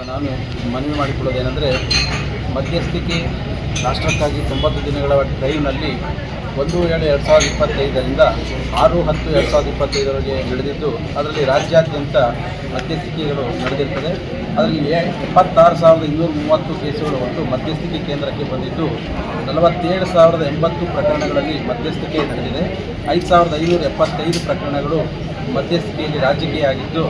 ಅಂತ ನಾನು ಮನವಿ ಮಾಡಿಕೊಳ್ಳೋದೇನೆಂದರೆ ಮಧ್ಯಸ್ಥಿಕೆ ರಾಷ್ಟ್ರಕ್ಕಾಗಿ ತೊಂಬತ್ತು ದಿನಗಳ ಡ್ರೈವ್ನಲ್ಲಿ ಒಂದು ಏಳು ಎರಡು ಸಾವಿರದ ಇಪ್ಪತ್ತೈದರಿಂದ ಆರು ಹತ್ತು ಎರಡು ಸಾವಿರದ ಇಪ್ಪತ್ತೈದರವರೆಗೆ ನಡೆದಿದ್ದು, ಅದರಲ್ಲಿ ರಾಜ್ಯಾದ್ಯಂತ ಮಧ್ಯಸ್ಥಿಕೆಗಳು ನಡೆದಿರ್ತದೆ. ಅದರಲ್ಲಿ ಇಪ್ಪತ್ತಾರು ಸಾವಿರದ ಇನ್ನೂರ ಮೂವತ್ತು ಕೇಸುಗಳು ಒಟ್ಟು ಮಧ್ಯಸ್ಥಿಕೆ ಕೇಂದ್ರಕ್ಕೆ ಬಂದಿದ್ದು, ನಲವತ್ತೇಳು ಸಾವಿರದ ಎಂಬತ್ತು ಪ್ರಕರಣಗಳಲ್ಲಿ ಮಧ್ಯಸ್ಥಿಕೆ ನಡೆದಿದೆ. ಐದು ಸಾವಿರದ ಐನೂರ ಎಪ್ಪತ್ತೈದು ಪ್ರಕರಣಗಳು ಮಧ್ಯಸ್ಥಿಕೆಯಲ್ಲಿ ರಾಜಕೀಯ ಆಗಿದ್ದು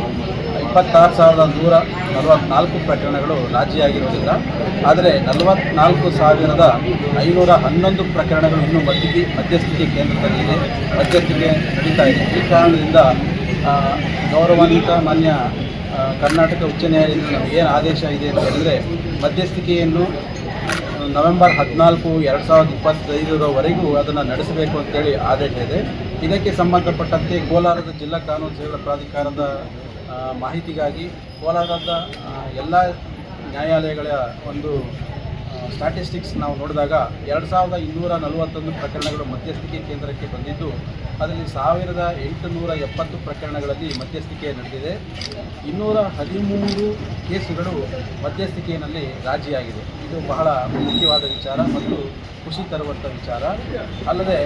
ಇಪ್ಪತ್ತಾರು ಸಾವಿರದ ನೂರ ನಲವತ್ನಾಲ್ಕು ಪ್ರಕರಣಗಳು ರಾಜಿಯಾಗಿರುವುದಿಲ್ಲ ಆದರೆ ನಲವತ್ನಾಲ್ಕು ಸಾವಿರದ ಐನೂರ ಹನ್ನೊಂದು ಪ್ರಕರಣಗಳು ಇನ್ನೂ ಮಧ್ಯಸ್ಥಿಕೆ ಕೇಂದ್ರದಲ್ಲಿ ಕೇಂದ್ರದಲ್ಲಿದೆ ಮಧ್ಯಸ್ಥಿಕೆ ನಡೀತಾ ಇದೆ. ಈ ಕಾರಣದಿಂದ ಗೌರವಾನ್ವಿತ ಮಾನ್ಯ ಕರ್ನಾಟಕ ಉಚ್ಚ ನ್ಯಾಯಾಲಯದಿಂದ ಏನು ಆದೇಶ ಇದೆ ಅಂತ ಹೇಳಿದರೆ, ಮಧ್ಯಸ್ಥಿಕೆಯನ್ನು ನವೆಂಬರ್ ಹದಿನಾಲ್ಕು ಎರಡು ಸಾವಿರದ ಇಪ್ಪತ್ತೈದರವರೆಗೂ ಅದನ್ನು ನಡೆಸಬೇಕು ಅಂತೇಳಿ ಆದೇಶ ಇದೆ. ಇದಕ್ಕೆ ಸಂಬಂಧಪಟ್ಟಂತೆ ಕೋಲಾರದ ಜಿಲ್ಲಾ ಕಾನೂನು ಸೇವೆಗಳ ಪ್ರಾಧಿಕಾರದ ಮಾಹಿತಿಗಾಗಿ ಕೋಲಾರದ ಎಲ್ಲ ನ್ಯಾಯಾಲಯಗಳ ಒಂದು ಸ್ಟ್ಯಾಟಿಸ್ಟಿಕ್ಸ್ ನಾವು ನೋಡಿದಾಗ ಎರಡು ಸಾವಿರದ ಇನ್ನೂರ ನಲವತ್ತೊಂದು ಪ್ರಕರಣಗಳು ಮಧ್ಯಸ್ಥಿಕೆ ಕೇಂದ್ರಕ್ಕೆ ಬಂದಿದ್ದು, ಅದರಲ್ಲಿ ಸಾವಿರದ ಎಂಟುನೂರ ಎಪ್ಪತ್ತು ಪ್ರಕರಣಗಳಲ್ಲಿ ಮಧ್ಯಸ್ಥಿಕೆ ನಡೆದಿದೆ. ಇನ್ನೂರ ಹದಿಮೂರು ಕೇಸುಗಳು ಮಧ್ಯಸ್ಥಿಕೆಯಲ್ಲಿ ರಾಜಿಯಾಗಿದೆ. ಇದು ಬಹಳ ಮುಖ್ಯವಾದ ವಿಚಾರ ಮತ್ತು ಖುಷಿ ತರುವಂಥ ವಿಚಾರ. ಅಲ್ಲದೆ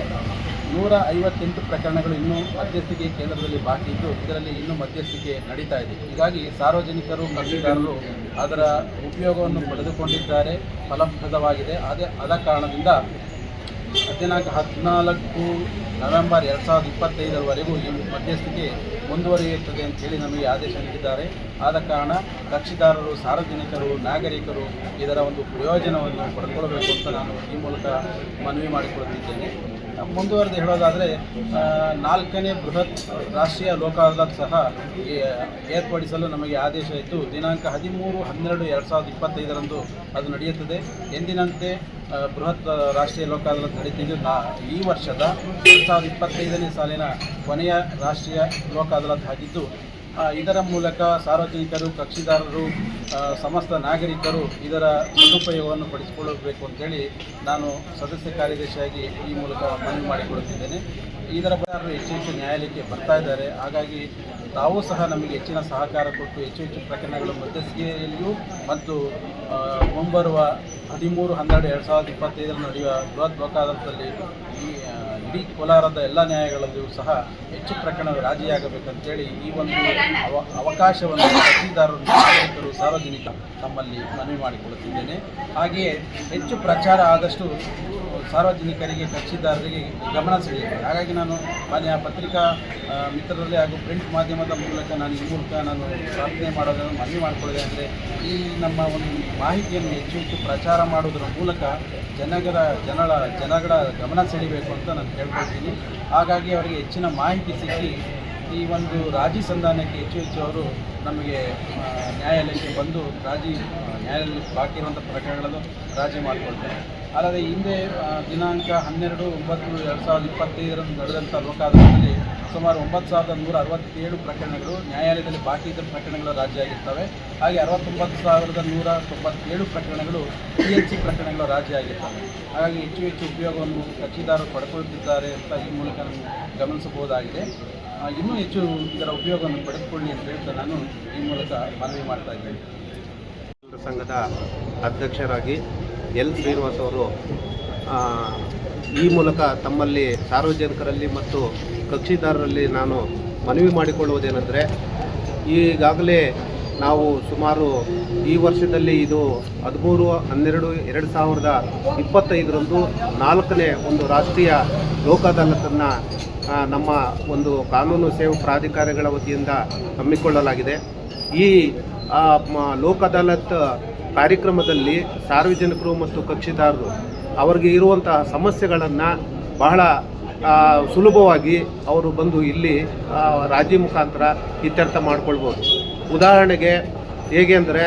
ನೂರ ಐವತ್ತೆಂಟು ಪ್ರಕರಣಗಳು ಇನ್ನೂ ಮಧ್ಯಸ್ಥಿಕೆ ಕೇಂದ್ರದಲ್ಲಿ ಬಾಕಿ ಇದ್ದು, ಇದರಲ್ಲಿ ಇನ್ನೂ ಮಧ್ಯಸ್ಥಿಕೆ ನಡೀತಾ ಇದೆ. ಹೀಗಾಗಿ ಸಾರ್ವಜನಿಕರು ಮತದಾರರು ಅದರ ಉಪಯೋಗವನ್ನು ಪಡೆದುಕೊಂಡಿದ್ದಾರೆ. ಫಲಪ್ರದವಾಗಿದೆ. ಅದೇ, ಆದ ಕಾರಣದಿಂದ ದಿನಾಂಕ ಹದಿನಾಲ್ಕು ನವೆಂಬರ್ ಎರಡು ಸಾವಿರದ ಇಪ್ಪತ್ತೈದರವರೆಗೂ ಈ ಮಧ್ಯಸ್ಥಿಕೆ ಮುಂದುವರಿಯುತ್ತದೆ ಅಂತೇಳಿ ನಮಗೆ ಆದೇಶ ನೀಡಿದ್ದಾರೆ. ಆದ ಕಾರಣ ಕಕ್ಷಿದಾರರು, ಸಾರ್ವಜನಿಕರು, ನಾಗರಿಕರು ಇದರ ಒಂದು ಪ್ರಯೋಜನವನ್ನು ಪಡ್ಕೊಳ್ಬೇಕು ಅಂತ ನಾನು ಈ ಮೂಲಕ ಮನವಿ ಮಾಡಿಕೊಳ್ಳುತ್ತಿದ್ದೇನೆ ಮುಂದುವರೆದು ಹೇಳೋದಾದರೆ ನಾಲ್ಕನೇ ಬೃಹತ್ ರಾಷ್ಟ್ರೀಯ ಲೋಕ ಅದಾಲತ್ ಸಹ ಏರ್ಪಡಿಸಲು ನಮಗೆ ಆದೇಶ ಇತ್ತು ದಿನಾಂಕ ಹದಿಮೂರು, ಹನ್ನೆರಡು ಎರಡು ಸಾವಿರದ ಇಪ್ಪತ್ತೈದರಂದು ಅದು ನಡೆಯುತ್ತದೆ. ಎಂದಿನಂತೆ ಬೃಹತ್ ರಾಷ್ಟ್ರೀಯ ಲೋಕ ನಡೀತಿದ್ದು ನಾ, ಈ ವರ್ಷದ ಎರಡು ಸಾವಿರದ ಇಪ್ಪತ್ತೈದನೇ ಸಾಲಿನ ಕೊನೆಯ ರಾಷ್ಟ್ರೀಯ ಲೋಕ ಇದರ ಮೂಲಕ ಸಾರ್ವಜನಿಕರು, ಕಕ್ಷಿದಾರರು ಸಮಸ್ತ ನಾಗರಿಕರು ಇದರ ಸದುಪಯೋಗವನ್ನು ಪಡಿಸಿಕೊಳ್ಳಬೇಕು ಅಂತೇಳಿ ನಾನು ಸದಸ್ಯ ಕಾರ್ಯದರ್ಶಿಯಾಗಿ ಈ ಮೂಲಕ ಮನವಿ ಮಾಡಿಕೊಳ್ಳುತ್ತಿದ್ದೇನೆ. ಇದರ ಬಗ್ಗೆ ಹೆಚ್ಚು ಹೆಚ್ಚು ನ್ಯಾಯಾಲಯಕ್ಕೆ ಬರ್ತಾ ಇದ್ದಾರೆ. ಹಾಗಾಗಿ ತಾವು ಸಹ ನಮಗೆ ಹೆಚ್ಚಿನ ಸಹಕಾರ ಕೊಟ್ಟು ಹೆಚ್ಚು ಹೆಚ್ಚು ಪ್ರಕರಣಗಳು ಮಧ್ಯಸ್ಥಿಕೆಯಲ್ಲಿಯೂ ಮತ್ತು ಮುಂಬರುವ ಹದಿಮೂರು, ಹನ್ನೆರಡು, ಎರಡು ಸಾವಿರದ ಇಪ್ಪತ್ತೈದರ ನಡೆಯುವ ಬೃಹತ್ ಈ ಇಡೀ ಕೋಲಾರದ ಎಲ್ಲ ನ್ಯಾಯಾಲಯಗಳಲ್ಲಿಯೂ ಸಹ ಹೆಚ್ಚು ಪ್ರಕರಣ ರಾಜಿಯಾಗಬೇಕಂತೇಳಿ ಈ ಒಂದು ಅವ, ಅವಕಾಶವನ್ನು ಅರ್ಜಿದಾರರು ಸಾರ್ವಜನಿಕ ತಮ್ಮಲ್ಲಿ ಮನವಿ ಮಾಡಿಕೊಳ್ಳುತ್ತಿದ್ದೇನೆ. ಹಾಗೆಯೇ ಹೆಚ್ಚು ಪ್ರಚಾರ ಆದಷ್ಟು ಸಾರ್ವಜನಿಕರಿಗೆ, ಕಕ್ಷಿದಾರರಿಗೆ ಗಮನ ಸೆಳೆಯುತ್ತೆ. ಹಾಗಾಗಿ ನಾನು ಮಾನ್ಯ ಪತ್ರಿಕಾ ಮಿತ್ರರಲ್ಲಿ ಹಾಗೂ ಪ್ರಿಂಟ್ ಮಾಧ್ಯಮದ ಮೂಲಕ ನಾನು ಈ ಮೂಲಕ ನಾನು ಪ್ರಾರ್ಥನೆ ಮಾಡೋದನ್ನು ಮನವಿ ಮಾಡಿಕೊಳ್ಳಿದೆ ಅಂದರೆ, ಈ ನಮ್ಮ ಒಂದು ಮಾಹಿತಿಯನ್ನು ಹೆಚ್ಚು ಹೆಚ್ಚು ಪ್ರಚಾರ ಮಾಡುವುದರ ಮೂಲಕ ಜನಗಳ ಜನಗಳ ಜನಗಳ ಗಮನ ಸೆಳೀಬೇಕು ಅಂತ ನಾನು ಕೇಳ್ಕೊಳ್ತೀನಿ ಹಾಗಾಗಿ ಅವರಿಗೆ ಹೆಚ್ಚಿನ ಮಾಹಿತಿ ಸಿಕ್ಕಿ ಈ ಒಂದು ರಾಜಿ ಸಂಧಾನಕ್ಕೆ ಹೆಚ್ಚು ಹೆಚ್ಚು ಅವರು ನಮಗೆ ನ್ಯಾಯಾಲಯಕ್ಕೆ ಬಂದು ರಾಜಿ ನ್ಯಾಯಾಲಯದಲ್ಲಿ ಬಾಕಿ ಇರುವಂಥ ಪ್ರಕರಣಗಳನ್ನು ರಾಜಿ ಮಾಡಿಕೊಳ್ತಾರೆ. ಅಲ್ಲದೆ ಹಿಂದೆ ದಿನಾಂಕ ಹನ್ನೆರಡು, ಒಂಬತ್ತು, ಎರಡು ಸಾವಿರದ ಇಪ್ಪತ್ತೈದರಂದು ನಡೆದಂಥ ಲೋಕ ಸುಮಾರು ಒಂಬತ್ತು ಸಾವಿರದ ನೂರ ಅರವತ್ತೇಳು ಪ್ರಕರಣಗಳು ನ್ಯಾಯಾಲಯದಲ್ಲಿ ಬಾಕಿ ಇದ್ದ ಪ್ರಕರಣಗಳು ರಾಜಿಯಾಗಿರ್ತವೆ ಹಾಗೆ ಅರವತ್ತೊಂಬತ್ತು ಸಾವಿರದ ನೂರ ತೊಂಬತ್ತೇಳು ಪ್ರಕರಣಗಳು ಪಿ ಎಚ್ ಸಿ ಪ್ರಕರಣಗಳು ರಾಜಿಯಾಗಿರ್ತವೆ ಹಾಗಾಗಿ ಹೆಚ್ಚು ಹೆಚ್ಚು ಉಪಯೋಗವನ್ನು ಕಕ್ಷಿದಾರರು ಪಡ್ಕೊಳ್ತಿದ್ದಾರೆ ಅಂತ ಈ ಮೂಲಕ ನಾನು ಗಮನಿಸಬಹುದಾಗಿದೆ. ಇನ್ನೂ ಹೆಚ್ಚು ಇದರ ಉಪಯೋಗವನ್ನು ಪಡೆದುಕೊಳ್ಳಿ ಅಂತ ಹೇಳ್ತಾ ನಾನು ಈ ಮೂಲಕ ಮನವಿ ಮಾಡ್ತಾ ಇದ್ದೇನೆ. ಸಂಘದ ಅಧ್ಯಕ್ಷರಾಗಿ ಎಲ್ ಶ್ರೀನಿವಾಸ್ ಅವರು ಈ ಮೂಲಕ ತಮ್ಮಲ್ಲಿ ಸಾರ್ವಜನಿಕರಲ್ಲಿ ಮತ್ತು ಕಕ್ಷಿದಾರರಲ್ಲಿ ನಾನು ಮನವಿ ಮಾಡಿಕೊಳ್ಳುವುದೇನೆಂದರೆ, ಈಗಾಗಲೇ ನಾವು ಸುಮಾರು ಈ ವರ್ಷದಲ್ಲಿ ಇದು ಹದಿಮೂರು, ಹನ್ನೆರಡು, ಎರಡು ಸಾವಿರದ ಇಪ್ಪತ್ತೈದರಂದು ನಾಲ್ಕನೇ ಒಂದು ರಾಷ್ಟ್ರೀಯ ಲೋಕ ಅದಾಲತನ್ನು ನಮ್ಮ ಒಂದು ಕಾನೂನು ಸೇವಾ ಪ್ರಾಧಿಕಾರಗಳ ವತಿಯಿಂದ ಹಮ್ಮಿಕೊಳ್ಳಲಾಗಿದೆ. ಈ ಲೋಕ್ ಅದಾಲತ್ ಕಾರ್ಯಕ್ರಮದಲ್ಲಿ ಸಾರ್ವಜನಿಕರು ಮತ್ತು ಕಕ್ಷಿದಾರರು ಅವರಿಗೆ ಇರುವಂತಹ ಸಮಸ್ಯೆಗಳನ್ನು ಬಹಳ ಸುಲಭವಾಗಿ ಅವರು ಬಂದು ಇಲ್ಲಿ ರಾಜಿ ಮುಖಾಂತರ ಇತ್ಯರ್ಥ ಮಾಡ್ಕೊಳ್ಬೋದು. ಉದಾಹರಣೆಗೆ ಹೇಗೆ ಅಂದರೆ,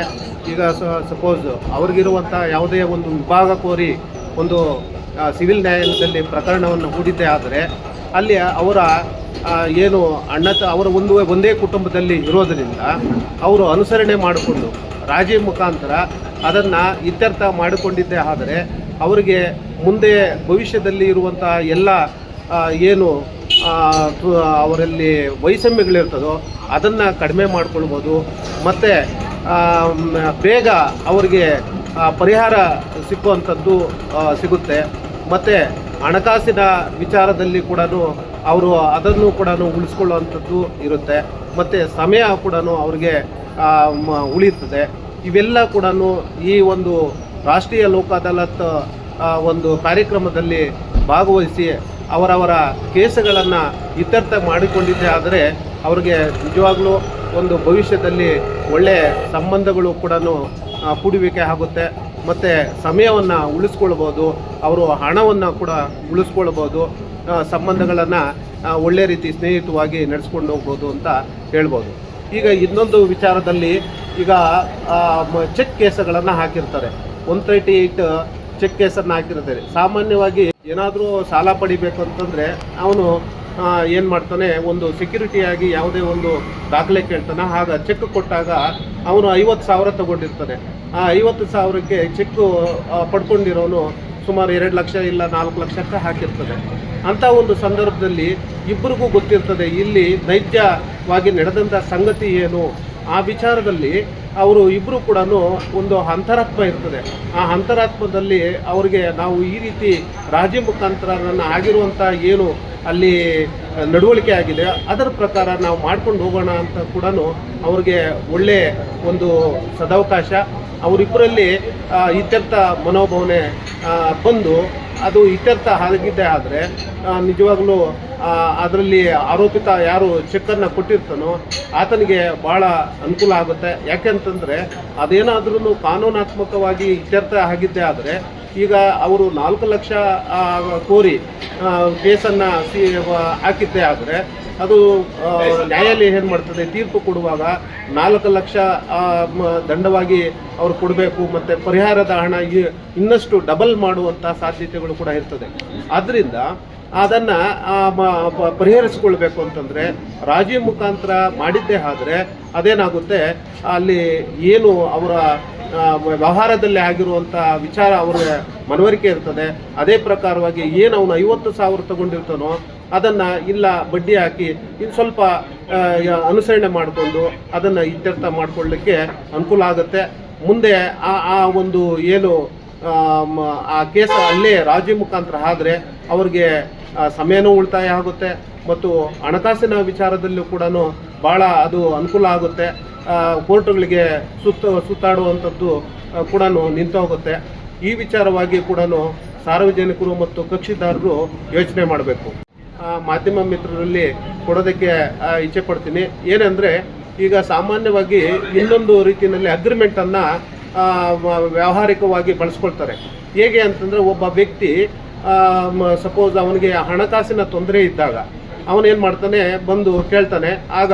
ಈಗ ಸಪೋಸ್ ಅವ್ರಿಗಿರುವಂಥ ಯಾವುದೇ ಒಂದು ವಿಭಾಗ ಕೋರಿ ಒಂದು ಸಿವಿಲ್ ನ್ಯಾಯಾಲಯದಲ್ಲಿ ಪ್ರಕರಣವನ್ನು ಹೂಡಿದ್ದೆ ಆದರೆ, ಅಲ್ಲಿ ಅವರ ಏನು ಅಣ್ಣ ಅವರ ಒಂದು, ಒಂದೇ ಕುಟುಂಬದಲ್ಲಿ ಇರೋದರಿಂದ, ಅವರು ಅನುಸರಣೆ ಮಾಡಿಕೊಂಡು ರಾಜಿ ಮುಖಾಂತರ ಅದನ್ನು ಇತ್ಯರ್ಥ ಮಾಡಿಕೊಂಡಿದ್ದೇ ಆದರೆ ಅವರಿಗೆ ಮುಂದೆ ಭವಿಷ್ಯದಲ್ಲಿ ಇರುವಂಥ ಎಲ್ಲ ಏನು ಅವರಲ್ಲಿ ವೈಷಮ್ಯಗಳಿರ್ತದೋ ಅದನ್ನು ಕಡಿಮೆ ಮಾಡ್ಕೊಳ್ಬೋದು. ಮತ್ತು ಬೇಗ ಅವರಿಗೆ ಪರಿಹಾರ ಸಿಕ್ಕುವಂಥದ್ದು ಸಿಗುತ್ತೆ. ಮತ್ತು ಹಣಕಾಸಿನ ವಿಚಾರದಲ್ಲಿ ಕೂಡ ಅವರು ಅದನ್ನು ಕೂಡ ಉಳಿಸ್ಕೊಳ್ಳುವಂಥದ್ದು ಇರುತ್ತೆ. ಮತ್ತು ಸಮಯ ಕೂಡ ಅವ್ರಿಗೆ ಉಳಿಯುತ್ತದೆ. ಇವೆಲ್ಲ ಕೂಡ ಈ ಒಂದು ರಾಷ್ಟ್ರೀಯ ಲೋಕ ಅದಾಲತ್ ಒಂದು ಕಾರ್ಯಕ್ರಮದಲ್ಲಿ ಭಾಗವಹಿಸಿ ಅವರವರ ಕೇಸುಗಳನ್ನು ಇತ್ಯರ್ಥ ಮಾಡಿಕೊಂಡಿದ್ದೆ ಆದರೆ ಅವರಿಗೆ ನಿಜವಾಗ್ಲೂ ಒಂದು ಭವಿಷ್ಯದಲ್ಲಿ ಒಳ್ಳೆಯ ಸಂಬಂಧಗಳು ಕೂಡ ಕೂಡುವಿಕೆ ಆಗುತ್ತೆ. ಮತ್ತು ಸಮಯವನ್ನು ಉಳಿಸ್ಕೊಳ್ಬೋದು. ಅವರು ಹಣವನ್ನು ಕೂಡ ಉಳಿಸ್ಕೊಳ್ಬೋದು. ಸಂಬಂಧಗಳನ್ನು ಒಳ್ಳೆ ರೀತಿ ಸ್ನೇಹಿತವಾಗಿ ನಡೆಸ್ಕೊಂಡು ಹೋಗ್ಬೋದು ಅಂತ ಹೇಳ್ಬೋದು. ಈಗ ಇನ್ನೊಂದು ವಿಚಾರದಲ್ಲಿ ಈಗ ಚೆಕ್ ಕೇಸುಗಳನ್ನು ಹಾಕಿರ್ತಾರೆ. ಒನ್ ತರ್ಟಿ ಏಯ್ಟ್ ಚೆಕ್ ಕೇಸನ್ನು ಹಾಕಿರ್ತಾರೆ. ಸಾಮಾನ್ಯವಾಗಿ ಏನಾದರೂ ಸಾಲ ಪಡಿಬೇಕು ಅಂತಂದರೆ ಅವನು ಏನು ಮಾಡ್ತಾನೆ, ಒಂದು ಸೆಕ್ಯೂರಿಟಿಯಾಗಿ ಯಾವುದೇ ಒಂದು ದಾಖಲೆ ಕೇಳ್ತಾನೆ. ಆಗ ಚೆಕ್ ಕೊಟ್ಟಾಗ ಅವನು ಐವತ್ತು ಸಾವಿರ ತಗೊಂಡಿರ್ತಾನೆ. ಆ ಐವತ್ತು ಸಾವಿರಕ್ಕೆ ಚೆಕ್ಕು ಪಡ್ಕೊಂಡಿರೋನು ಸುಮಾರು ಎರಡು ಲಕ್ಷ ಇಲ್ಲ ನಾಲ್ಕು ಲಕ್ಷಕ್ಕೆ ಹಾಕಿರ್ತದೆ ಅಂಥ ಒಂದು ಸಂದರ್ಭದಲ್ಲಿ ಇಬ್ಬರಿಗೂ ಗೊತ್ತಿರ್ತದೆ ಇಲ್ಲಿ ನೈಜವಾಗಿ ನಡೆದಂಥ ಸಂಗತಿ ಏನು. ಆ ವಿಚಾರದಲ್ಲಿ ಅವರು ಇಬ್ಬರು ಕೂಡ ಒಂದು ಅಂತರಾತ್ಮ ಇರ್ತದೆ. ಆ ಅಂತರಾತ್ಮದಲ್ಲಿ ಅವರಿಗೆ ನಾವು ಈ ರೀತಿ ರಾಜಿ ಮುಖಾಂತರ ನನ್ನ ಏನು ಅಲ್ಲಿ ನಡವಳಿಕೆ ಆಗಿದೆ, ಅದರ ಪ್ರಕಾರ ನಾವು ಮಾಡ್ಕೊಂಡು ಹೋಗೋಣ ಅಂತ ಕೂಡ ಅವ್ರಿಗೆ ಒಳ್ಳೆ ಒಂದು ಸದಾವಕಾಶ. ಅವರಿಬ್ಬರಲ್ಲಿ ಇತ್ಯರ್ಥ ಮನೋಭಾವನೆ ಬಂದು ಅದು ಇತ್ಯರ್ಥ ಹಾಗಿದ್ದೆ ಆದರೆ ನಿಜವಾಗ್ಲೂ ಅದರಲ್ಲಿ ಆರೋಪಿತ ಯಾರು ಚೆಕ್ಕನ್ನು ಕೊಟ್ಟಿರ್ತಾನೋ, ಆತನಿಗೆ ಭಾಳ ಅನುಕೂಲ ಆಗುತ್ತೆ. ಯಾಕೆಂತಂದರೆ ಅದೇನಾದ್ರೂ ಕಾನೂನಾತ್ಮಕವಾಗಿ ಇತ್ಯರ್ಥ ಆಗಿದ್ದೇ ಆದರೆ, ಈಗ ಅವರು ನಾಲ್ಕು ಲಕ್ಷ ಕೋರಿ ಕೇಸನ್ನು ಸಿ ಹಾಕಿದ್ದೇ ಆದರೆ ಅದು ನ್ಯಾಯಾಲಯ ಏನು ಮಾಡ್ತದೆ, ತೀರ್ಪು ಕೊಡುವಾಗ ನಾಲ್ಕು ಲಕ್ಷ ದಂಡವಾಗಿ ಅವರು ಕೊಡಬೇಕು, ಮತ್ತು ಪರಿಹಾರದ ಹಣ ಇನ್ನಷ್ಟು ಡಬಲ್ ಮಾಡುವಂಥ ಸಾಧ್ಯತೆಗಳು ಕೂಡ ಇರ್ತದೆ. ಆದ್ದರಿಂದ ಅದನ್ನು ಪರಿಹರಿಸಿಕೊಳ್ಬೇಕು ಅಂತಂದರೆ ರಾಜಿ ಮುಖಾಂತರ ಮಾಡಿದ್ದೇ ಆದರೆ ಅದೇನಾಗುತ್ತೆ, ಅಲ್ಲಿ ಏನು ಅವರ ವ್ಯವಹಾರದಲ್ಲಿ ಆಗಿರುವಂಥ ವಿಚಾರ ಅವರ ಮನವರಿಕೆ ಇರ್ತದೆ. ಅದೇ ಪ್ರಕಾರವಾಗಿ ಏನು ಅವನು ಐವತ್ತು ಸಾವಿರ ತಗೊಂಡಿರ್ತಾನೋ ಅದನ್ನು ಇಲ್ಲ ಬಡ್ಡಿ ಹಾಕಿ ಇನ್ನು ಸ್ವಲ್ಪ ಅನುಸರಣೆ ಮಾಡಿಕೊಂಡು ಅದನ್ನು ಇತ್ಯರ್ಥ ಮಾಡಿಕೊಳ್ಳಿಕ್ಕೆ ಅನುಕೂಲ ಆಗುತ್ತೆ. ಮುಂದೆ ಆ ಆ ಒಂದು ಏನು ಆ, ಕೇಸ ಅಲ್ಲೇ ರಾಜಿ ಮುಖಾಂತರ ಆದರೆ ಅವ್ರಿಗೆ ಸಮಯನೂ ಉಳಿತಾಯ ಆಗುತ್ತೆ ಮತ್ತು ಹಣಕಾಸಿನ ವಿಚಾರದಲ್ಲೂ ಕೂಡ ಭಾಳ ಅದು ಅನುಕೂಲ ಆಗುತ್ತೆ. ಕೋರ್ಟ್ಗಳಿಗೆ ಸುತ್ತ ಸುತ್ತಾಡುವಂಥದ್ದು ಕೂಡ ನಿಂತೋಗುತ್ತೆ ಈ ವಿಚಾರವಾಗಿ ಕೂಡ ಸಾರ್ವಜನಿಕರು ಮತ್ತು ಕಕ್ಷಿದಾರರು ಯೋಚನೆ ಮಾಡಬೇಕು. ಮಾಧ್ಯಮ ಮಿತ್ರರಲ್ಲಿ ಕೊಡೋದಕ್ಕೆ ಇಚ್ಛೆ ಪಡ್ತೀನಿ. ಏನಂದರೆ, ಈಗ ಸಾಮಾನ್ಯವಾಗಿ ಇನ್ನೊಂದು ರೀತಿಯಲ್ಲಿ ಅಗ್ರಿಮೆಂಟನ್ನು ವ್ಯಾವಹಾರಿಕವಾಗಿ ಬಳಸ್ಕೊಳ್ತಾರೆ. ಹೇಗೆ ಅಂತಂದರೆ, ಒಬ್ಬ ವ್ಯಕ್ತಿ ಸಪೋಸ್ ಅವನಿಗೆ ಹಣಕಾಸಿನ ತೊಂದರೆ ಇದ್ದಾಗ ಅವನೇನು ಮಾಡ್ತಾನೆ, ಬಂದು ಕೇಳ್ತಾನೆ, ಆಗ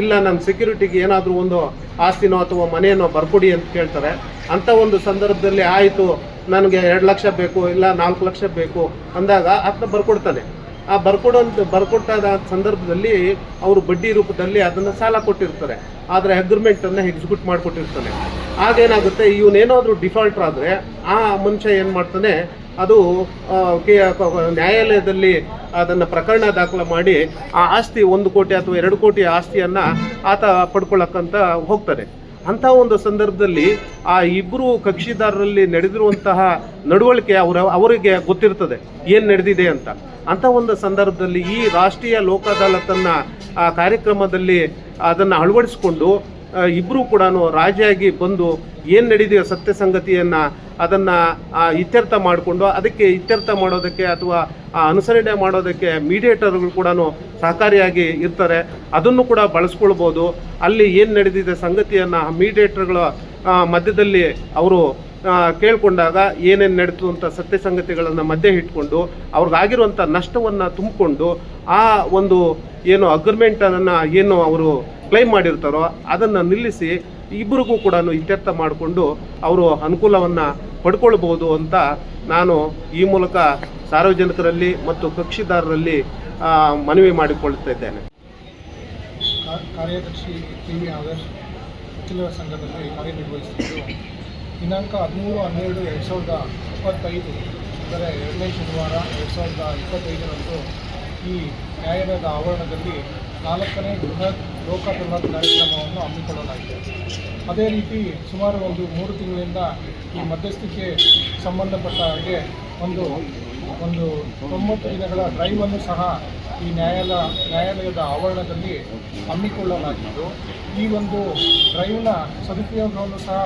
ಇಲ್ಲ ನನ್ನ ಸೆಕ್ಯೂರಿಟಿಗೆ ಏನಾದರೂ ಒಂದು ಆಸ್ತಿನೋ ಅಥವಾ ಮನೆಯೋ ಬರ್ಕೊಡಿ ಅಂತ ಕೇಳ್ತಾರೆ. ಅಂಥ ಒಂದು ಸಂದರ್ಭದಲ್ಲಿ ಆಯಿತು, ನನಗೆ ಎರಡು ಲಕ್ಷ ಬೇಕು, ಇಲ್ಲ ನಾಲ್ಕು ಲಕ್ಷ ಬೇಕು ಅಂದಾಗ ಅದನ್ನ ಬರ್ಕೊಡ್ತಾನೆ. ಆ ಬರ್ಕೊಡೋಂಥ ಬರ್ಕೊಟ್ಟಾದ ಸಂದರ್ಭದಲ್ಲಿ ಅವರು ಬಡ್ಡಿ ರೂಪದಲ್ಲಿ ಅದನ್ನು ಸಾಲ ಕೊಟ್ಟಿರ್ತಾರೆ. ಆದರೆ ಅಗ್ರಿಮೆಂಟನ್ನು ಎಕ್ಸಿಕ್ಯೂಟ್ ಮಾಡಿಕೊಟ್ಟಿರ್ತಾನೆ. ಆಗೇನಾಗುತ್ತೆ, ಇವನೇನಾದರೂ ಡಿಫಾಲ್ಟರ್ ಆದರೆ ಆ ಮನುಷ್ಯ ಏನು ಮಾಡ್ತಾನೆ, ಅದು ನ್ಯಾಯಾಲಯದಲ್ಲಿ ಅದನ್ನು ಪ್ರಕರಣ ದಾಖಲ ಮಾಡಿ ಆ ಆಸ್ತಿ ಒಂದು ಕೋಟಿ ಅಥವಾ ಎರಡು ಕೋಟಿ ಆಸ್ತಿಯನ್ನು ಆತ ಪಡ್ಕೊಳ್ಳೋಕ್ಕಂತ ಹೋಗ್ತಾನೆ. ಅಂಥ ಒಂದು ಸಂದರ್ಭದಲ್ಲಿ ಆ ಇಬ್ಬರು ಕಕ್ಷಿದಾರರಲ್ಲಿ ನಡೆದಿರುವಂತಹ ನಡವಳಿಕೆ ಅವರ ಅವರಿಗೆ ಗೊತ್ತಿರ್ತದೆ. ಏನು ನಡೆದಿದೆ ಅಂತ. ಅಂಥ ಒಂದು ಸಂದರ್ಭದಲ್ಲಿ ಈ ರಾಷ್ಟ್ರೀಯ ಲೋಕ ಅದಾಲತನ್ನು ಆ ಕಾರ್ಯಕ್ರಮದಲ್ಲಿ ಅದನ್ನು ಅಳವಡಿಸಿಕೊಂಡು ಇಬ್ಬರು ಕೂಡ ರಾಜಿಯಾಗಿ ಬಂದು ಏನು ನಡೆದಿದೆ ಸತ್ಯ ಸಂಗತಿಯನ್ನು ಅದನ್ನು ಇತ್ಯರ್ಥ ಮಾಡಿಕೊಂಡು ಅದಕ್ಕೆ ಇತ್ಯರ್ಥ ಮಾಡೋದಕ್ಕೆ ಅಥವಾ ಆ ಅನುಸರಣೆ ಮಾಡೋದಕ್ಕೆ ಮೀಡಿಯೇಟರ್ಗಳು ಕೂಡ ಸಹಕಾರಿಯಾಗಿ ಇರ್ತಾರೆ. ಅದನ್ನು ಕೂಡ ಬಳಸ್ಕೊಳ್ಬೋದು. ಅಲ್ಲಿ ಏನು ನಡೆದಿದೆ ಸಂಗತಿಯನ್ನು ಮೀಡಿಯೇಟರ್ಗಳ ಆ, ಮಧ್ಯದಲ್ಲಿ ಅವರು ಕೇಳ್ಕೊಂಡಾಗ ಏನೇನು ನಡೀತು ಅಂತ ಸತ್ಯ ಸಂಗತಿಗಳನ್ನು ಮಧ್ಯೆ ಇಟ್ಕೊಂಡು ಅವ್ರಿಗಾಗಿರುವಂಥ ನಷ್ಟವನ್ನು ತುಂಬಿಕೊಂಡು ಆ ಒಂದು ಏನು ಅಗ್ರಿಮೆಂಟನ್ನು ಏನು ಅವರು ಕ್ಲೈಮ್ ಮಾಡಿರ್ತಾರೋ ಅದನ್ನು ನಿಲ್ಲಿಸಿ ಇಬ್ಬರಿಗೂ ಕೂಡ ಇತ್ಯರ್ಥ ಮಾಡಿಕೊಂಡು ಅವರು ಅನುಕೂಲವನ್ನು ಪಡ್ಕೊಳ್ಬೋದು ಅಂತ ನಾನು ಈ ಮೂಲಕ ಸಾರ್ವಜನಿಕರಲ್ಲಿ ಮತ್ತು ಕಕ್ಷಿದಾರರಲ್ಲಿ ಮನವಿ ಮಾಡಿಕೊಳ್ಳುತ್ತಾ ಇದ್ದೇನೆ. ಕಾರ್ಯದರ್ಶಿ ವಿ ಆದರ್ಶ್, ವಕೀಲರ ಸಂಘದಲ್ಲಿ ದಿನಾಂಕ ಹದಿಮೂರು, ಹನ್ನೆರಡು, ಎರಡು ಸಾವಿರದ ಇಪ್ಪತ್ತೈದು, ಅಂದರೆ ಎರಡನೇ ಶನಿವಾರ ಎರಡು ಸಾವಿರದ ಇಪ್ಪತ್ತೈದರಂದು ಈ ನ್ಯಾಯಾಲಯದ ಆವರಣದಲ್ಲಿ ನಾಲ್ಕನೇ ಬೃಹತ್ ಲೋಕ ಬೃಹತ್ ಕಾರ್ಯಕ್ರಮವನ್ನು ಹಮ್ಮಿಕೊಳ್ಳಲಾಗಿದೆ. ಅದೇ ರೀತಿ ಸುಮಾರು ಒಂದು ಮೂರು ತಿಂಗಳಿಂದ ಈ ಮಧ್ಯಸ್ಥಿಕೆ ಸಂಬಂಧಪಟ್ಟ ಹಾಗೆ ಒಂದು ಒಂದು ತೊಂಬತ್ತು ದಿನಗಳ ಡ್ರೈವನ್ನು ಸಹ ಈ ನ್ಯಾಯಾಲಯ ನ್ಯಾಯಾಲಯದ ಆವರಣದಲ್ಲಿ ಹಮ್ಮಿಕೊಳ್ಳಲಾಗಿದ್ದು, ಈ ಒಂದು ಡ್ರೈವ್ನ ಸದುಪಯೋಗವನ್ನು ಸಹ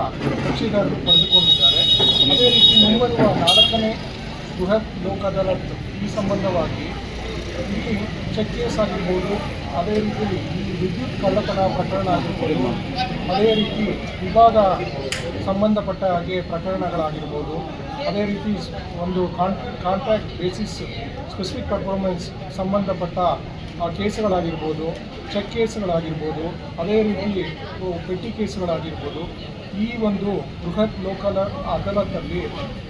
ಕಕ್ಷಿದಾರರು ಪಡೆದುಕೊಂಡಿದ್ದಾರೆ. ಅದೇ ರೀತಿ ಮುಂಬರುವ ನಾಲ್ಕನೇ ಬೃಹತ್ ಲೋಕ ಅದಾಲತ್ ಈ ಸಂಬಂಧವಾಗಿ ಚೆಕ್ ಕೇಸ್ ಆಗಿರ್ಬೋದು ಅದೇ ರೀತಿ ವಿದ್ಯುತ್ ಕಳ್ಳತನ ಪ್ರಕರಣ ಆಗಿರ್ಬೋದು. ಅದೇ ರೀತಿ ವಿವಾದ ಸಂಬಂಧಪಟ್ಟ ಹಾಗೆ ಪ್ರಕರಣಗಳಾಗಿರ್ಬೋದು. ಅದೇ ರೀತಿ ಒಂದು ಕಾಂಟ್ರಾಕ್ಟ್ ಬೇಸಿಸ್ ಸ್ಪೆಸಿಫಿಕ್ ಪರ್ಫಾರ್ಮೆನ್ಸ್ ಸಂಬಂಧಪಟ್ಟ ಕೇಸುಗಳಾಗಿರ್ಬೋದು. ಚೆಕ್ ಕೇಸ್ಗಳಾಗಿರ್ಬೋದು. ಅದೇ ರೀತಿ ಪೆಟ್ಟಿ ಕೇಸುಗಳಾಗಿರ್ಬೋದು. ಈ ಒಂದು ಬೃಹತ್ ಲೋಕಲ ಅದಾಲತ್ನಲ್ಲಿ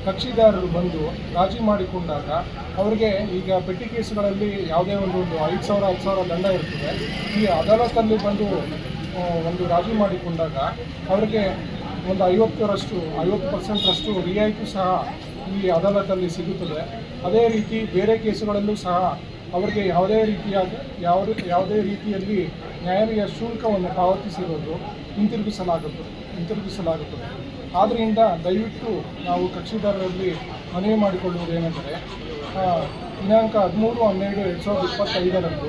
ಕಕ್ಷಿದಾರರು ಬಂದು ರಾಜಿ ಮಾಡಿಕೊಂಡಾಗ ಅವರಿಗೆ ಈಗ ಪೆಟ್ಟಿ ಕೇಸುಗಳಲ್ಲಿ ಯಾವುದೇ ಒಂದು ಒಂದು ಐದು ಸಾವಿರ, ಹತ್ತು ಸಾವಿರ ದಂಡ ಇರ್ತದೆ. ಈ ಅದಾಲತ್ತಲ್ಲಿ ಬಂದು ಒಂದು ರಾಜಿ ಮಾಡಿಕೊಂಡಾಗ ಅವರಿಗೆ ಒಂದು ಐವತ್ತರಷ್ಟು, ಐವತ್ತು ಪರ್ಸೆಂಟರಷ್ಟು ರಿಯಾಯಿತಿ ಸಹ ಈ ಅದಾಲತ್ತಲ್ಲಿ ಸಿಗುತ್ತದೆ. ಅದೇ ರೀತಿ ಬೇರೆ ಕೇಸುಗಳಲ್ಲೂ ಸಹ ಅವರಿಗೆ ಯಾವುದೇ ರೀತಿಯಾದ ಯಾವುದೇ ಯಾವುದೇ ರೀತಿಯಲ್ಲಿ ನ್ಯಾಯಾಲಯ ಶುಲ್ಕವನ್ನು ಪಾವತಿಸಿರೋದು ಹಿಂತಿರುಗಿಸಲಾಗುತ್ತದೆ. ಹಿಂತಿರುಗಿಸಲಾಗುತ್ತದೆ ಆದ್ದರಿಂದ ದಯವಿಟ್ಟು ನಾವು ಕಕ್ಷಿದಾರರಲ್ಲಿ ಮನವಿ ಮಾಡಿಕೊಳ್ಳುವುದೇನೆಂದರೆ ದಿನಾಂಕ ಹದಿಮೂರು ಹನ್ನೆರಡು ಎರಡು ಸಾವಿರದ ಇಪ್ಪತ್ತೈದರಂದು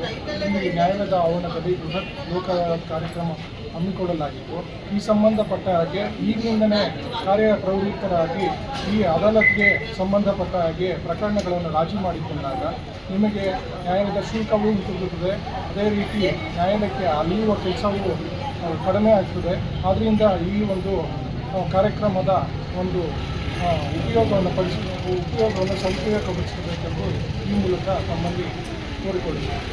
ಈ ನ್ಯಾಯಾಲಯದ ಆವರಣದಲ್ಲಿ ಬೃಹತ್ ಲೋಕ ಕಾರ್ಯಕ್ರಮ ಹಮ್ಮಿಕೊಳ್ಳಲಾಗಿತ್ತು. ಈ ಸಂಬಂಧಪಟ್ಟ ಹಾಗೆ ಈಗಿನಿಂದಲೇ ಕಾರ್ಯ ಪ್ರವೃತ್ತರಾಗಿ ಈ ಅದಾಲತ್ಗೆ ಸಂಬಂಧಪಟ್ಟ ಹಾಗೆ ಪ್ರಕರಣಗಳನ್ನು ರಾಜಿ ಮಾಡಿಕೊಂಡಾಗ ನಿಮಗೆ ನ್ಯಾಯಾಲಯದ ಶುಲ್ಕವೂ ಹಿಂತಿರುಗುತ್ತದೆ. ಅದೇ ರೀತಿ ನ್ಯಾಯಾಲಯಕ್ಕೆ ಅಲಿಯುವ ಕೆಲಸವೂ ಕಡಿಮೆ ಆಗ್ತದೆ. ಆದ್ದರಿಂದ ಈ ಒಂದು ಕಾರ್ಯಕ್ರಮದ ಒಂದು ಉಪಯೋಗವನ್ನು ಪಡಿಸ, ಉಪಯೋಗವನ್ನು ಸದುಪಯೋಗಪಡಿಸಬೇಕೆಂದು ಈ ಮೂಲಕ ತಮ್ಮಲ್ಲಿ ಕೋರಿಕೊಳ್ಳುತ್ತೇನೆ.